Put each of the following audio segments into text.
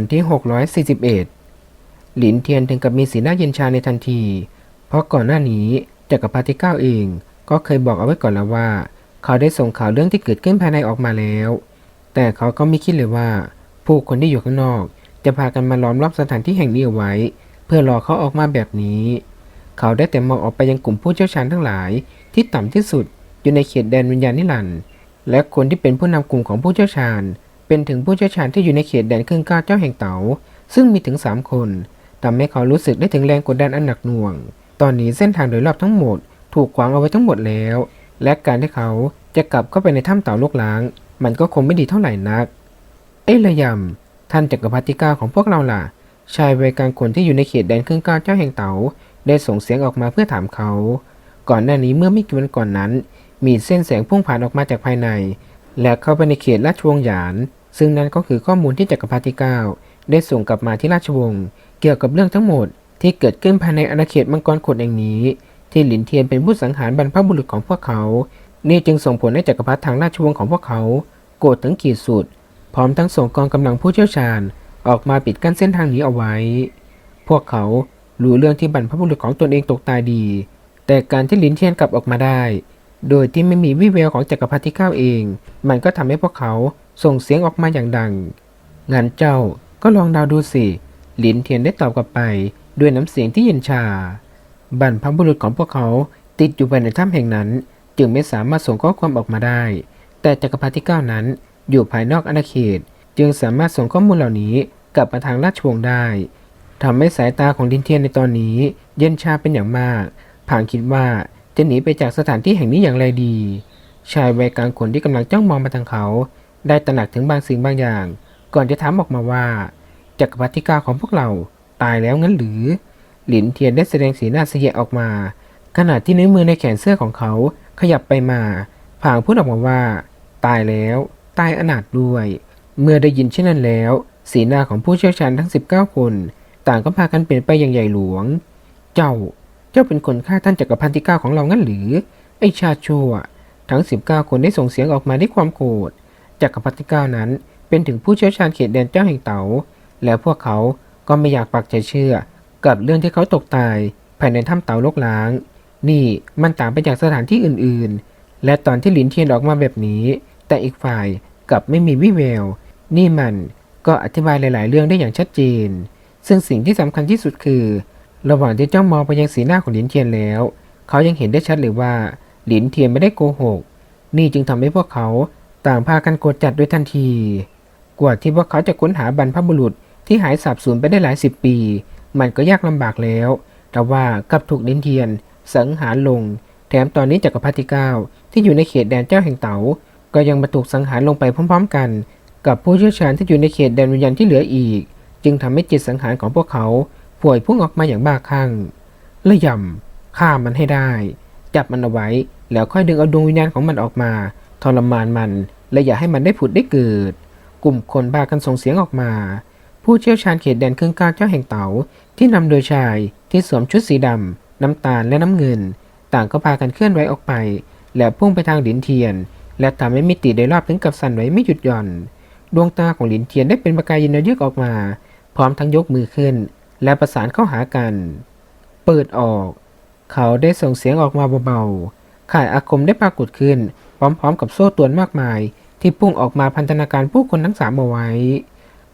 นที่ 641 หลินเทียนถึงกับมีสีหน้าเย็นชาในทันที เพราะก่อนหน้านี้จักรพรรดิเก้าเองก็เคยบอกเอาไว้ก่อนแล้วว่า เขาได้ส่งข่าวเรื่องที่เกิดขึ้นภายในออกมาแล้ว แต่เขาก็ไม่คิดเลยว่า ผู้คนที่อยู่ข้างนอก จะพากันมาล้อมรอบสถานที่แห่งนี้เอาไว้ เพื่อรอเขาออกมาแบบนี้ เขาได้แต่มองออกไปยังกลุ่มผู้เชี่ยวชาญทั้งหลาย ที่ต่ำที่สุดอยู่ในเขตแดนวิญญาณนิรันดร์และคนที่เป็นผู้นำกลุ่มของผู้เชี่ยวชาญ เป็นถึงผู้เชี่ยวชาญที่อยู่ในเขตแดนเครื่องก้าวเจ้าแห่งเต๋าซึ่งมีถึง 3 คนทำให้เขารู้สึกได้ถึงแรงกดดันอันหนักหน่วง ตอนนี้เส้นทางโดยรอบทั้งหมด ถูกขวางเอาไว้ทั้งหมดแล้ว และการที่เขาจะกลับเข้าไปในถ้ำเต่าลูกล้าง มันก็คงไม่ดีเท่าไหร่นัก เอ้ยระยำท่านจักรพรรดิก้าของพวกเราล่ะ ชายวัยกลางคนที่อยู่ในเขตแดนเครื่องก้าวเจ้าแห่งเต๋าได้ส่งเสียงออกมาเพื่อถามเขา ก่อนหน้านี้เมื่อไม่กี่วันก่อนนั้น มีเส้นแสงพุ่งผ่านออกมาจากภายใน และเข้าไปในเขตราชวงศ์หยาน ซึ่งนั่นก็คือข้อมูลที่จักรพรรดิเก้าได้ส่งกลับมาที่ราชวงศ์เกี่ยวกับเรื่องทั้งหมดที่เกิดขึ้นภายในอาณาเขตมังกรขดแห่งนี้ ที่หลินเทียนเป็นผู้สังหารบรรพบุรุษของพวกเขา นี่จึงส่งผลให้จักรพรรดิทางราชวงศ์ของพวกเขา โกรธถึงขีดสุด พร้อมทั้งส่งกองกำลังผู้เชี่ยวชาญ ออกมาปิดกั้นเส้นทางนี้เอาไว้ พวกเขารู้เรื่องที่บรรพบุรุษของตนเองตกตายดี แต่การที่หลินเทียนกลับออกมาได้ โดยที่ไม่มีวิแววของจักรพรรดิที่เก้าเอง มันก็ทำให้พวกเขาส่งเสียงออกมาอย่างดังงั้นเจ้าก็ลองดาวดูสิ หลินเทียนได้ตอบกลับไป ด้วยน้ำเสียงที่เย็นชา บรรพบุรุษของพวกเขาติดอยู่ภายในถ้ำแห่งนั้น จึงไม่สามารถส่งข้อความออกมาได้ แต่จักรพรรดิที่เก้านั้นอยู่ภายนอกอาณาเขต จึงสามารถส่งข้อมูลเหล่านี้กลับมาทางราชวงศ์ได้ทำให้สายตาของลินเทียนในตอนนี้ เย็นชาเป็นอย่างมากผางคิดว่าจะหนีไปจากสถานที่แห่งนี้อย่างไรดี ชายวัยกลางคนที่กำลังจ้องมองมาทางเขา ได้ตระหนักถึงบางสิ่งบางอย่าง ก่อนจะถามออกมาว่าจักรพรรดิก้าของพวกเราตายแล้วงั้นหรือ หลินเทียนได้แสดงสีหน้าเสียออกมา ขณะที่นิ้วมือในแขนเสื้อของเขาขยับไปมาผางพูดออกมาว่า ตายแล้วตายอนาถด้วย เมื่อได้ยินเช่นนั้นแล้ว สีหน้าของผู้เชี่ยวชาญทั้ง 19 คน ต่างก็พากันเปลี่ยนไปอย่างใหญ่หลวง เจ้าเจ้าเป็นคนฆ่าท่านจักรพันธ์ที่เก้าของเรางั้นหรือ ไอชาชัวทั้ง 19 คนได้ส่งเสียงออกมาด้วยความโกรธ จักรพันธ์ที่เก้านั้น เป็นถึงผู้เชี่ยวชาญเขตแดนเจ้าแห่งเต๋า และพวกเขาก็ไม่อยากปักใจเชื่อ กับเรื่องที่เขาตกตายภายในถ้ำเต๋าลกล้าง นี่มันต่างไปจากสถานที่อื่นๆ และตอนที่หลินเทียนออกมาแบบนี้ แต่อีกฝ่ายกลับไม่มีวิแวว นี่มันก็อธิบายหลาย ๆ เรื่องได้อย่างชัดเจน ซึ่งสิ่งที่สำคัญที่สุดคือ ระหว่างที่จ้องมองไปยังสีหน้าของหลินเทียนแล้ว เขายังเห็นได้ชัดเลยว่า หลินเทียนไม่ได้โกหก นี่จึงทำให้พวกเขา ต่างพากันกรธจัดโดยทันที กว่าที่พวกเขาจะค้นหาบรรพบุรุษที่หายสาบสูญไปได้หลายสิบปี มันก็ยากลำบากแล้ว แต่ว่ากับถูกหลินเทียน สังหารลง แถมตอนนี้จักรพรรดิเก้าที่อยู่ในเขตแดนเจ้าแห่งเต๋า ก็ยังมาถูกสังหารลงไปพร้อม ๆ กัน กับผู้เชี่ยวชาญที่อยู่ในเขตแดนวิญญาณที่เหลืออีก จึงทำให้จิตสังหารของพวกเขาป่วยพุ่งออกมาอย่างบ้าคลั่งและย่ำฆ่ามันให้ได้ จับมันเอาไว้แล้วค่อยดึงเอาดวงวิญญาณของมันออกมา ทรมานมันและอย่าให้มันได้ผุดได้เกิด กลุ่มคนพากันส่งเสียงออกมา ผู้เชี่ยวชาญเขตแดนเครื่องกล้าเจ้าแห่งเต๋าที่นำโดยชายที่สวมชุดสีดำน้ำตาลและน้ำเงิน ต่างก็พากันเคลื่อนไหวออกไป และพุ่งไปทางหลินเทียน และทำให้มิติโดยรอบถึงกับสั่นไหวไม่หยุดหย่อน ดวงตาของหลินเทียนได้เป็นประกายยินเยือกออกมา พร้อมทั้งยกมือขึ้น และประสานเข้าหากัน เปิดออก เขาได้ส่งเสียงออกมาเบาๆข่ายอาคมได้ปรากฏขึ้น พร้อมๆกับโซ่ตรวนมากมาย ที่พุ่งออกมาพันธนาการผู้คนทั้งสามเอาไว้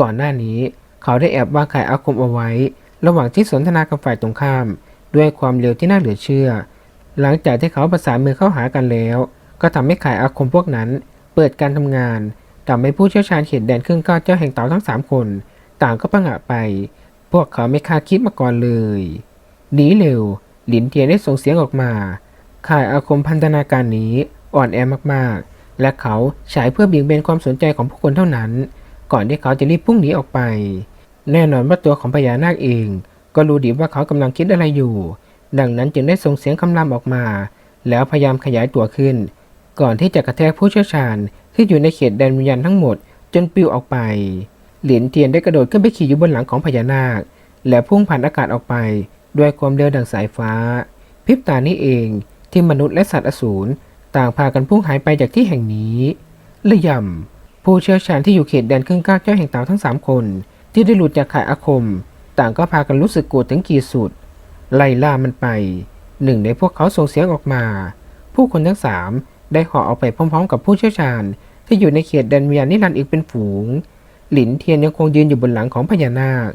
ก่อนหน้านี้ เขาได้แอบวางข่ายอาคมเอาไว้ ระหว่างที่สนทนากับฝ่ายตรงข้าม ด้วยความเร็วที่น่าเหลือเชื่อ หลังจากที่เขาประสานมือเข้าหากันแล้ว ก็ทำให้ข่ายอาคมพวกนั้น เปิดการทำงานทำให้ผู้เชี่ยวชาญเขตแดนเครื่องก้าวเจ้าแห่งเต่าทั้งสามคน ต่างก็ประหงะไป พวกเขาไม่คาดคิดมาก่อนเลยหนีเร็ว หลินเทียนได้ส่งเสียงออกมาข่ายอาคมพันธนาการนี้ อ่อนแอมากๆ และเขาฉายเพื่อเบี่ยงเบนความสนใจของผู้คนเท่านั้น ก่อนที่เขาจะรีบพุ่งหนีออกไป แน่นอนว่าตัวของพญานาคเอง ก็รู้ดีว่าเขากำลังคิดอะไรอยู่ ดังนั้นจึงได้ส่งเสียงคำรามออกมา แล้วพยายามขยายตัวขึ้น ก่อนที่จะกระแทกผู้เชี่ยวชาญที่อยู่ในเขตแดนวิญญาณทั้งหมด จนปลิวออกไปหลินเทียนได้กระโดดขึ้นไปขี่อยู่บนหลังของพญานาค และพุ่งผ่านอากาศออกไป ด้วยความเร็วดังสายฟ้าพริบตานี้เองที่มนุษย์และสัตว์อสูร ต่างพากันพุ่งหายไปจากที่แห่งนี้ระยำผู้เชี่ยวชาญที่อยู่เขตแดนเครื่องก้าวเจ้าแห่งเต่าทั้งสามคน ที่ได้หลุดจากข่ายอาคม ต่างก็พากันรู้สึกโกรธถึงขีดสุด ไล่ล่ามันไป หนึ่งในพวกเขาส่งเสียงออกมา ผู้คนทั้งสามได้ห่อเอาไปพร้อมๆ กับผู้เชี่ยวชาญ ที่อยู่ในเขตแดนวิญญาณนิรันดร์อีกเป็นฝูง หลินเทียนยังคงยืนอยู่บนหลังของพญานาค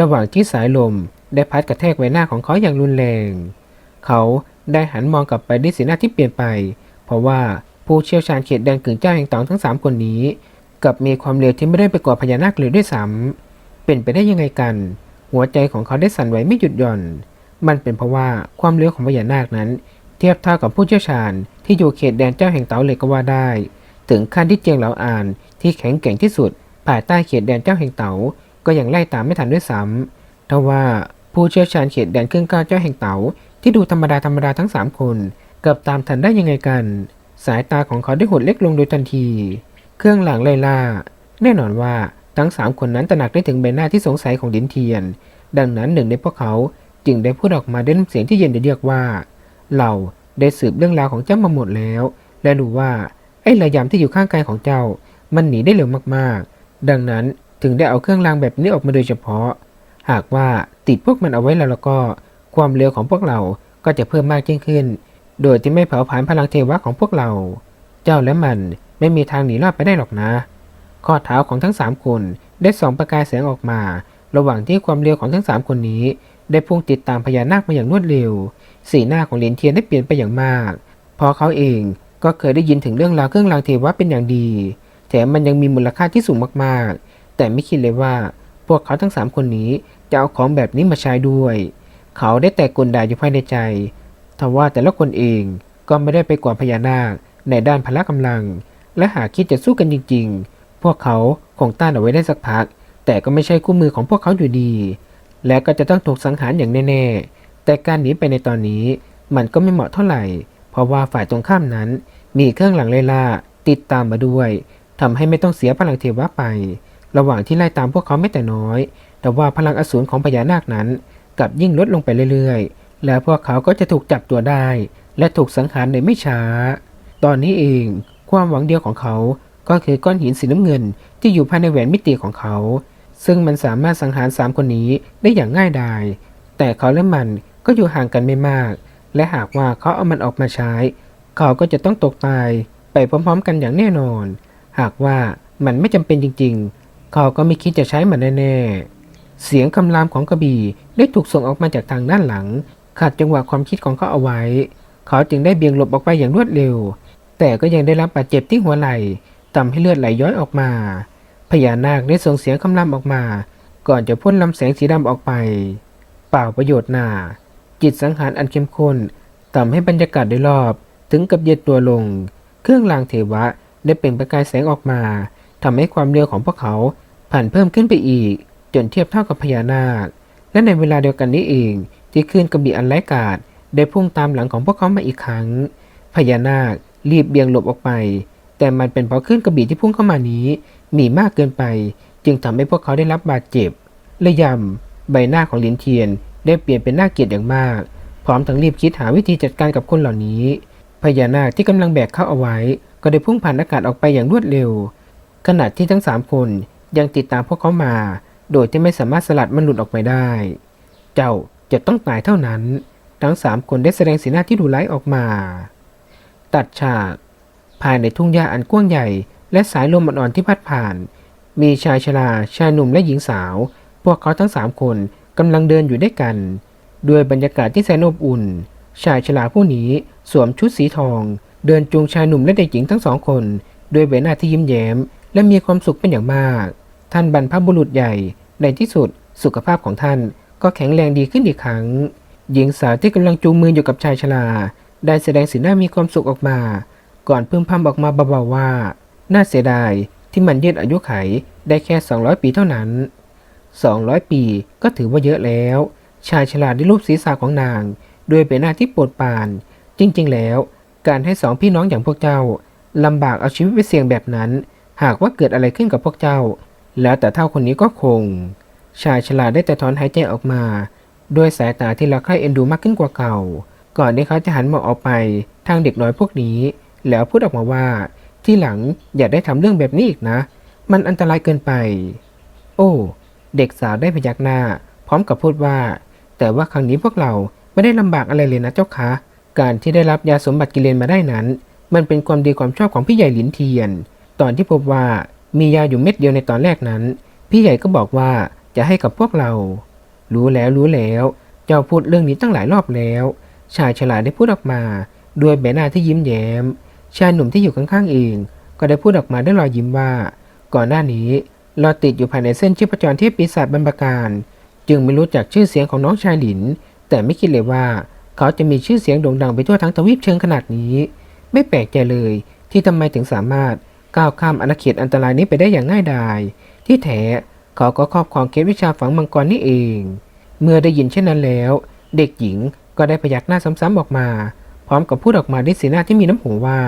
ระหว่างที่สายลมได้พัดกระแทกใบหน้าของเขาอย่างรุนแรง เขาได้หันมองกลับไปด้วยสีหน้าที่เปลี่ยนไป เพราะว่าผู้เชี่ยวชาญเขตแดนกึ่งเจ้าแห่งตองทั้งสามคนนี้กับมีความเร็วที่ไม่ได้ไปกว่าพญานาคเลยด้วยซ้ำเป็นไปได้ยังไงกัน หัวใจของเขาได้สั่นไหวไม่หยุดหย่อน มันเป็นเพราะว่าความเร็วของพญานาคนั้น เทียบเท่ากับผู้เชี่ยวชาญที่อยู่เขตแดนเจ้าแห่งเต๋าเลยก็ว่าได้ ถึงขั้นที่เจียงเหลาอานที่แข็งแกร่งที่สุดภายใต้เขตแดนเจ้าแห่งเต๋าก็ยังไล่ตามไม่ทันด้วยซ้ำทว่าผู้เชี่ยวชาญเขตแดนเครื่องก้าวเจ้าแห่งเต๋าที่ดูธรรมดาธรรมดาทั้งสามคน กลับตามทันได้ยังไงกัน สายตาของเขาได้หดเล็กลงโดยทันที เครื่องหลังไล่ล่า แน่นอนว่าทั้งสามคนนั้นตระหนักได้ถึงใบหน้าที่สงสัยของดินเทียน ดังนั้นหนึ่งในพวกเขาจึงได้พูดออกมาด้วยน้ำเสียงที่เย็นเยือกว่า เราได้สืบเรื่องราวของเจ้ามาหมดแล้ว และรู้ว่าไอ้ระยำที่อยู่ข้างกายของเจ้า มันหนีได้เร็วมากๆ ดังนั้นถึงได้เอาเครื่องรางแบบนี้ออกมาโดยเฉพาะ หากว่าติดพวกมันเอาไว้แล้วแล้วก็ ความเร็วของพวกเราก็จะเพิ่มมากยิ่งขึ้น โดยที่ไม่เผาผลาญพลังเทวะของพวกเรา เจ้าและมันไม่มีทางหนีรอดไปได้หรอกนะ ข้อเท้าของทั้งสามคนได้ส่องประกายแสงออกมา ระหว่างที่ความเร็วของทั้งสามคนนี้ ได้พุ่งติดตามพญานาคมาอย่างรวดเร็ว สีหน้าของเหรียญเทียนได้เปลี่ยนไปอย่างมากเพราะเขาเองก็เคยได้ยินถึงเรื่องราวเครื่องรางเทวะเป็นอย่างดี แถมมันยังมีมูลค่าที่สูงมากๆ แต่ไม่คิดเลยว่า พวกเขาทั้งสามคนนี้จะเอาของแบบนี้มาใช้ด้วย เขาได้แต่กลด่าอยู่ภายในใจ ทว่าแต่ละคนเองก็ไม่ได้ไปกว่าพญานาคในด้านพละกำลัง และหากคิดจะสู้กันจริง ๆ พวกเขาคงต้านเอาไว้ได้สักพัก แต่ก็ไม่ใช่คู่มือของพวกเขาอยู่ดี และก็จะต้องถูกสังหารอย่างแน่ๆ แต่การหนีไปในตอนนี้มันก็ไม่เหมาะเท่าไหร่ เพราะว่าฝ่ายตรงข้ามนั้น มีเครื่องหลังไล่ล่าติดตามมาด้วยทำให้ไม่ต้องเสียพลังเทวะไป ระหว่างที่ไล่ตามพวกเขาไม่แต่น้อย แต่ว่าพลังอสูรของพญานาคนั้นกลับยิ่งลดลงไปเรื่อยๆ แล้วพวกเขาก็จะถูกจับตัวได้ และถูกสังหารในไม่ช้า ตอนนี้เองความหวังเดียวของเขาก็คือก้อนหินสีน้ำเงินที่อยู่ภายในแหวนมิติของเขา ซึ่งมันสามารถสังหารสามคนนี้ได้อย่างง่ายดาย แต่เขาและมันก็อยู่ห่างกันไม่มาก และหากว่าเขาเอามันออกมาใช้ เขาก็จะต้องตกตายไปพร้อมๆ กันอย่างแน่นอน หากว่ามันไม่จำเป็นจริงๆ เขาก็ไม่คิดจะใช้มันแน่ๆ เสียงคำรามของกระบี่ได้ถูกส่งออกมาจากทางด้านหลัง ขัดจังหวะความคิดของเขาเอาไว้ เขาจึงได้เบี่ยงหลบออกไปอย่างรวดเร็ว แต่ก็ยังได้รับบาดเจ็บที่หัวไหล่ทำให้เลือดไหลย้อยออกมา พญานาคได้ส่งเสียงคำรามออกมา ก่อนจะพ่นลำแสงสีดำออกไป เปล่าประโยชน์นาจิตสังหารอันเข้มข้นทำให้บรรยากาศโดยรอบ ถึงกับเย็นตัวลง เครื่องรางเทวะได้เปล่งประกายแสงออกมาทำให้ความเร็วของพวกเขาผ่านเพิ่มขึ้นไปอีก จนเทียบเท่ากับพญานาค และในเวลาเดียวกันนี้เอง ที่คลื่นกระบี่อันไร้กาศได้พุ่งตามหลังของพวกเขามาอีกครั้ง พญานาครีบเบี่ยงหลบออกไป แต่มันเป็นเพราะคลื่นกระบี่ที่พุ่งเข้ามานี้ มีมากเกินไป จึงทำให้พวกเขาได้รับบาดเจ็บและยำใบหน้าของหลินเทียน ได้เปลี่ยนเป็นหน้าเกลียดอย่างมาก พร้อมทั้งรีบคิดหาวิธีจัดการกับคนเหล่านี้พญานาคที่กำลังแบกเข้าเอาไว้ ก็ได้พุ่งผ่านอากาศออกไปอย่างรวดเร็ว ขณะที่ทั้งสามคนยังติดตามพวกเขามา โดยที่ไม่สามารถสลัดมันหลุดออกไปได้ เจ้า จะต้องตายเท่านั้น ทั้งสามคนได้แสดงสีหน้าที่ดุร้ายออกมา ตัดฉาก ภายในทุ่งหญ้าอันกว้างใหญ่ และสายลมอ่อนๆที่พัดผ่าน มีชายชราชายหนุ่มและหญิงสาว พวกเขาทั้งสามคนกำลังเดินอยู่ด้วยกัน ด้วยบรรยากาศที่แสนอบอุ่น ชายชราผู้นี้สวมชุดสีทอง เดินจูงชายหนุ่มและเด็กหญิงทั้งสองคน ด้วยใบหน้าที่ยิ้มแย้ม และมีความสุขเป็นอย่างมาก ท่านบรรพบุรุษใหญ่ในที่สุดสุขภาพของท่าน ก็แข็งแรงดีขึ้นอีกครั้ง หญิงสาวที่กำลังจูงมืออยู่กับชายชรา ได้แสดงสีหน้ามีความสุขออกมา ก่อนพึมพำออกมาเบาๆว่า น่าเสียดายที่มันยืดอายุไขได้แค่ 200 ปีเท่านั้น 200 ปีก็ถือว่าเยอะแล้ว ชายฉลาดได้รูปศีรษะของนาง ด้วยใบหน้าที่ปวดปาน จริงๆ แล้ว การให้สองพี่น้องอย่างพวกเจ้าลำบากเอาชีวิตไปเสี่ยงแบบนั้น หากว่าเกิดอะไรขึ้นกับพวกเจ้า แล้วแต่เท่าคนนี้ก็คง ชายฉลาดได้แต่ถอนหายใจออกมา ด้วยสายตาที่รักใคร่เอ็นดูมากขึ้นกว่าเก่า ก่อนที่เขาจะหันมองออกไปทางเด็กน้อยพวกนี้ แล้วพูดออกมาว่า ที่หลังอย่าได้ทำเรื่องแบบนี้อีกนะ มันอันตรายเกินไป โอ้ เด็กสาวได้พยักหน้า พร้อมกับพูดว่า แต่ว่าครั้งนี้พวกเราไม่ได้ลำบากอะไรเลยนะเจ้าคะ การที่ได้รับยาสมบัติกิเลนมาได้นั้น มันเป็นความดีความชอบของพี่ใหญ่หลินเทียน ตอนที่พบว่ามียาอยู่เม็ดเดียวในตอนแรกนั้น พี่ใหญ่ก็บอกว่า จะให้กับพวกเรา รู้แล้วรู้แล้ว เจ้าพูดเรื่องนี้ตั้งหลายรอบแล้ว ชายฉลาดได้พูดออกมา ด้วยใบหน้าที่ยิ้มแย้ม ชายหนุ่มที่อยู่ข้างๆเอง ก็ได้พูดออกมาด้วยรอยยิ้มว่า ก่อนหน้านี้เราติดอยู่ภายในเส้นชีพจรที่ปีศาจบรรพการ จึงไม่รู้จักชื่อเสียงของน้องชายหลิน แต่ไม่คิดเลยว่า เขาจะมีชื่อเสียงโด่งดังไปทั่วทั้งทวีปเชิงขนาดนี้ ไม่แปลกใจเลยที่ทำไมถึงสามารถก้าวข้ามอาณาเขตอันตรายนี้ไปได้อย่างง่ายดาย ที่แท้ เขาก็ครอบครองเคล็ดวิชาฝังมังกรนี่เอง เมื่อได้ยินเช่นนั้นแล้ว เด็กหญิงก็ได้พยักหน้าซ้ำๆออกมา พร้อมกับพูดออกมาด้วยสีหน้าที่มีน้ำหูว่า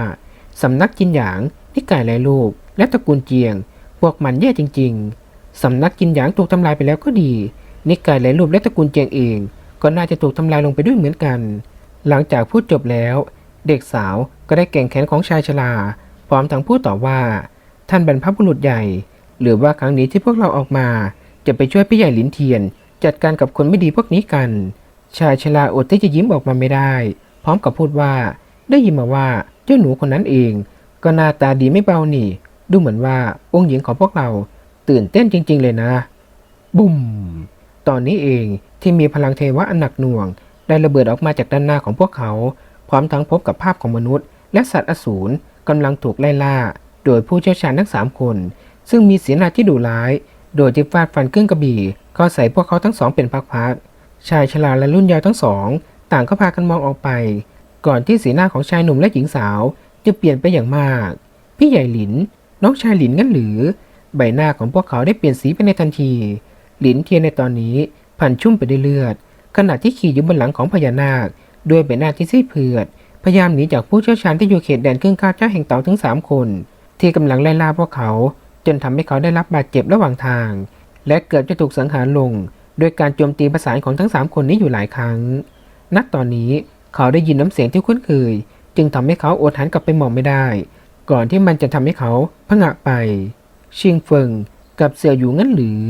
สำนักจินหยางนิกายหลายลูก และตระกูลเจียง พวกมันแย่จริง ๆสำนักจินหยางถูกทำลายไปแล้วก็ดี นิกายหลายรูปและตระกูลเจียงเอง ก็น่าจะถูกทำลายลงไปด้วยเหมือนกัน หลังจากพูดจบแล้ว เด็กสาวก็ได้แก่งแขนของชายชราพร้อมทั้งพูดต่อว่า ท่านบรรพบุรุษใหญ่ หรือว่าครั้งนี้ที่พวกเราออกมา จะไปช่วยพี่ใหญ่หลินเทียน จัดการกับคนไม่ดีพวกนี้กัน ชายชราอดที่จะยิ้มออกมาไม่ได้ พร้อมกับพูดว่า ได้ยินมาว่าเจ้าหนูคนนั้นเอง ก็หน้าตาดีไม่เบานี่ ดูเหมือนว่าองค์หญิงของพวกเราตื่นเต้นจริง ๆ เลยนะ บุ้มตอนนี้เองที่มีพลังเทวะอันหนักหน่วง ได้ระเบิดออกมาจากด้านหน้าของพวกเขา พร้อมทั้งพบกับภาพของมนุษย์ และสัตว์อสูรกำลังถูกไล่ล่า โดยผู้เชี่ยวชาญทั้งสามคน ซึ่งมีสีหน้าที่ดุร้าย โดยที่ฟาดฟันเครื่องกระบี่เข้าใส่พวกเขาทั้งสองเป็นพักๆชายชราและรุ่นยาวทั้งสอง ต่างก็พากันมองออกไป ก่อนที่สีหน้าของชายหนุ่มและหญิงสาวจะเปลี่ยนไปอย่างมาก พี่ใหญ่หลิน น้องชายหลินงั้นหรือ ใบหน้าของพวกเขาได้เปลี่ยนสีไปในทันที หลินเทียนในตอนนี้พันชุ่มไปด้วยเลือด ขณะที่ขี่อยู่บนหลังของพญานาค ด้วยใบหน้าที่ซีดเผือด พยายามหนีจากผู้เชี่ยวชาญที่อยู่เขตแดนเครึ่งข้าเจ้าแห่งเต่าถึงสามคน ที่กำลังไล่ล่าพวกเขา จนทำให้เขาได้รับบาดเจ็บระหว่างทาง และเกือบจะถูกสังหารลง โดยการโจมตีประสานของทั้งสามคนนี้อยู่หลายครั้ง ณ ตอนนี้เขาได้ยินน้ำเสียงที่คุ้นเคย จึงทำให้เขาอดหันกลับไปมองไม่ได้ ก่อนที่มันจะทำให้เขาพงะไป ชิงเฟิงกับเสี่ยวอยู่งั้นหรือ